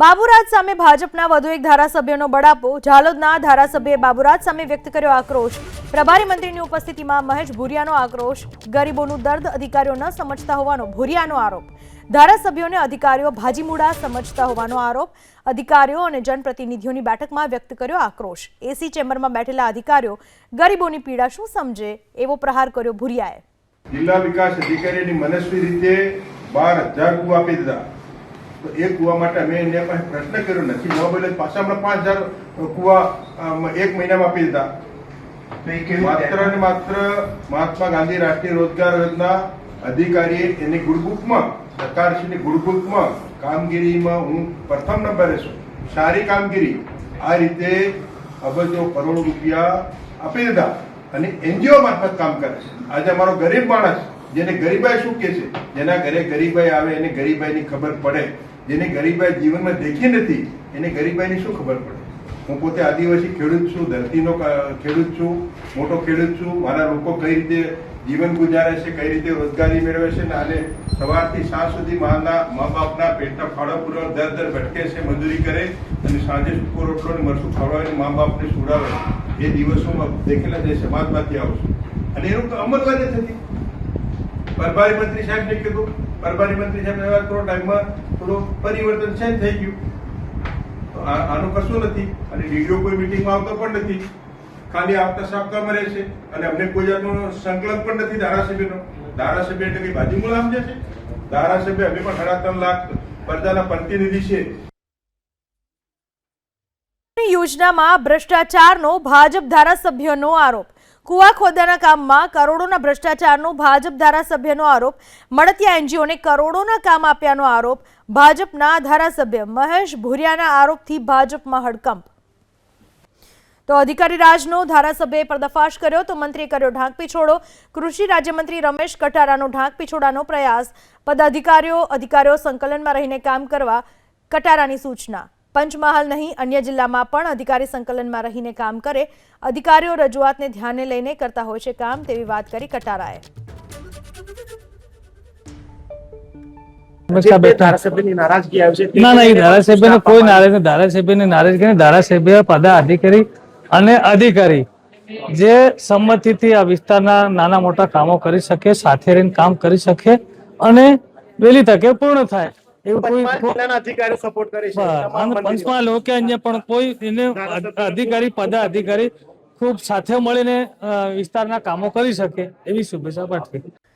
બાબુરાજ સામે ભાજપના વધુ એક ધારાસભ્યનો બળાપો. ઝાલોદના ધારાસભ્યએ બાબુરાજ સામે વ્યક્ત કર્યો આક્રોશ. પ્રભારી મંત્રીની ઉપસ્થિતિમાં મહેશ ભુરિયાનો આક્રોશ. ગરીબોનું દર્દ અધિકારીઓ ન સમજતા હોવાનો ભુરિયાનો આરોપ. ધારાસભ્યોને અધિકારીઓ ભાજીમુડા સમજતા હોવાનો આરોપ. અધિકારીઓ અને જનપ્રતિનિધિઓની બેઠકમાં વ્યક્ત કર્યો આક્રોશ. એસી ચેમ્બરમાં બેઠેલા અધિકારીઓ, ગરીબોની પીડા શું સમજે? એવો પ્રહાર કર્યો ભુરિયાએ. જિલ્લા વિકાસ અધિકારીની મનસ્વી રીતે બાર હજાર આપી દીધા. તો એ કુવા માટે અમે એને પાસે પ્રશ્ન કર્યો નથી. ન બોલે પાછા હમણાં પાંચ હજાર કુવા એક મહિનામાં આપી દીધા. માત્ર ને માત્ર મહાત્મા ગાંધી રાષ્ટ્રીય રોજગાર યોજના અધિકારીએ એની ગુડબુકમાં સરકારશ્રીની ગુડબુકમાં કામગીરીમાં હું પ્રથમ નંબરે છું સારી કામગીરી આ રીતે અબજો કરોડ રૂપિયા આપી દીધા અને એનજીઓ મારફત કામ કરે છે. આજે અમારો ગરીબ માણસ જેને ગરીબાઈ શું કે છે? જેના ઘરે ગરીબાઈ આવે, એને ગરીબાઈની ખબર પડે. જેને ગરીબાઈ જીવનમાં દેખી નથી, એને ગરીબાઈની શું ખબર પડે? હું પોતે આદિવાસી ખેડૂત છું, ધરતીનો ખેડૂત છું, મોટો ખેડૂત છું. મારા લોકો કઈ રીતે જીવન ગુજારે છે, કઈ રીતે રોજગારી મેળવે છે? ને અને સવારથી સાંજ સુધી માના, મા બાપના પેટના ફાળો પૂરો, દર દર ભટકે છે, મજૂરી કરે. અને સાંજે સૂકો રોટલો ને મરસું ખવડાવીને મા બાપને સુડાવે. એ દિવસોમાં દેખેલા છે સમાજમાંથી આવશે અને એનું તો અમલ જ નથી પ્રભારી મંત્રી સાહેબને કીધું. પ્રભારી મંત્રી સાહેબ થોડો ટાઈમમાં થોડું પરિવર્તન છે, થઈ ગયું. આનું કશું નથી. અને ડીડીઓ કોઈ મિટિંગમાં આવતો પણ નથી. ખાલી આવતા સપ્તાહમાં મરે છે. અને અમને કોઈ જાતનો સંકલન પણ નથી ધારાસભ્યનો. ધારાસભ્ય એટલે કઈ બાજુ મુલામ છે. ધારાસભ્ય અમે પણ સાડા ત્રણ લાખ પ્રજાના પ્રતિનિધિ છે યોજનામાં ભ્રષ્ટાચારનો ભાજપ ધારાસભ્યનો આરોપ. કુવા ખોદાના કામમાં કરોડોના ભ્રષ્ટાચારનો ભાજપ ધારાસભ્યનો આરોપ, મળતિયા એનજીઓને કરોડોના કામ આપ્યાનો આરોપ, ભાજપના ધારાસભ્ય મહેશ ભુરિયાના આરોપથી ભાજપમાં હડકંપ. તો અધિકારી રાજનો ધારાસભ્યએ પર્દાફાશ કર્યો, તો મંત્રીએ કર્યો ઢાંક પીછોડો. કૃષિ રાજ્યમંત્રી રમેશ કટારાનો ઢાંક પીછોડાનો પ્રયાસ. પદાધિકારીઓ, અધિકારીઓ સંકલનમાં રહીને કામ કરવા કટારાની સૂચના. પંચમહાલ નહીં અન્ય જિલ્લામાં પણ અધિકારી સંકલનમાં રહીને કામ કરે. અધિકારીઓ રજૂઆતને ધ્યાને લઈને કરતા હોય છે કામ તેવી વાત કરી કટારાએ. જે બે ધારાસભ્યની નારાજગી આવી છે ના ના એ ધારાસભ્યને કોઈ નારાજ ધારાસભ્યને નારાજ કરીને ધારાસભ્ય પદાધિકારી અને અધિકારી જે સંમતિથી આ વિસ્તારના નાના મોટા કામો કરી શકે સાથે રહીને કામ કરી શકે અને વહેલી તકે પૂર્ણ થાય. અધિકારીઓ સપોર્ટ કરે છે. પંચમહાલ હોય અન્ય પણ કોઈ એને અધિકારી પદાધિકારી ખૂબ સાથે મળીને વિસ્તારના કામો કરી શકે એવી શુભેચ્છા પાઠવી.